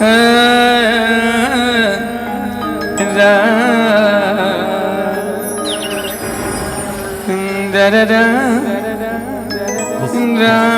da da da da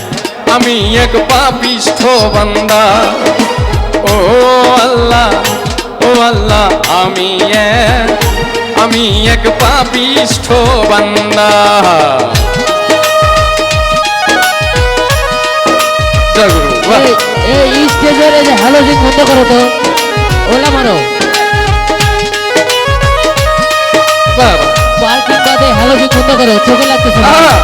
আমি এক পাপিষ্ঠ বান্দা ও আল্লাহ ও আল্লাহ আমি এক আমি এক পাপিষ্ঠ বান্দা। এই স্টেজের এই যে হ্যালো জিং বন্ধ করো তো ওলা মারো। পার্কিং বাদে হ্যালো জিং বন্ধ করো চোখে লাগতেছে না। আহা,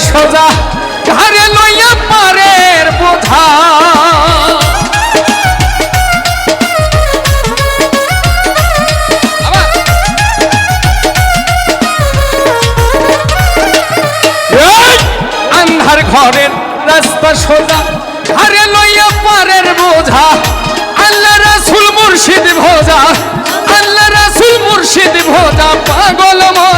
সোজা ঘরে লইয়া পারের বোঝা! আন্ধার ঘরের রাস্তা সোজা ঘরে লইয়া পারের বোঝা আল্লাহ রাসুল মুর্শিদ ভোজা, আল্লাহ রাসুল মুর্শিদ ভোজা, পাগল মনের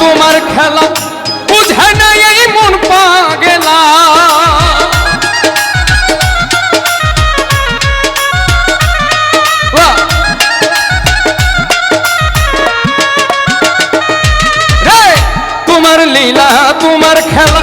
তোমার খেলা বুঝে নাই এই মন পাগেলা বাহ। রে, তোমার লীলা তোমার খেলা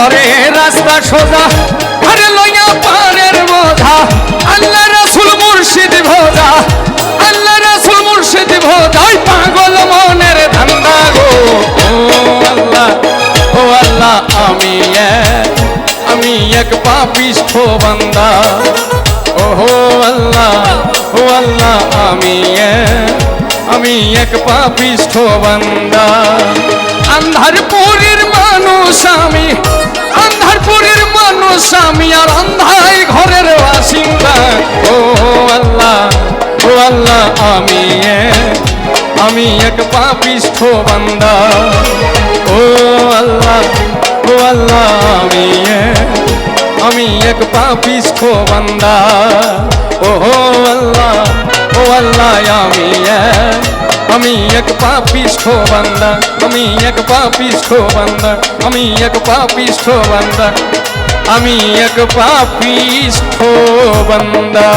করে রাস্তা সোজা আরে লইয়া পারের বোঝা আল্লাহ রাসুল মুর্শিদ ভোজা, আল্লাহ রাসুল মুর্শিদ ভোজাই পাগল মনের ধান্দা গো। ও আল্লাহ ও আল্লাহ, আমি আমি এক পাপিষ্ঠ বান্দা। ওহো আল্লাহ, ও আল্লাহ, আমি আমি এক পাপিষ্ঠ বান্দা। আন্ধারপুরের মানুষ আমি, আন্ধারপুরের মানুষ আমি, আর অন্ধাই ঘরের বাসিন্দা। ও, আল্লাহ ও আল্লাহ, আমি আমি এক পাপিষ্ঠ বান্দা। ও, আল্লাহ ও আল্লাহ, আমি আমি এক পাপিষ্ঠ বান্দা। ও, আল্লাহ ও আল্লাহ, আমি আমি এক পাপিষ্ঠ বান্দা, আমি এক পাপিষ্ঠ বান্দা, আমি এক পাপিষ্ঠ বান্দা, আমি এক পাপিষ্ঠ বান্দা।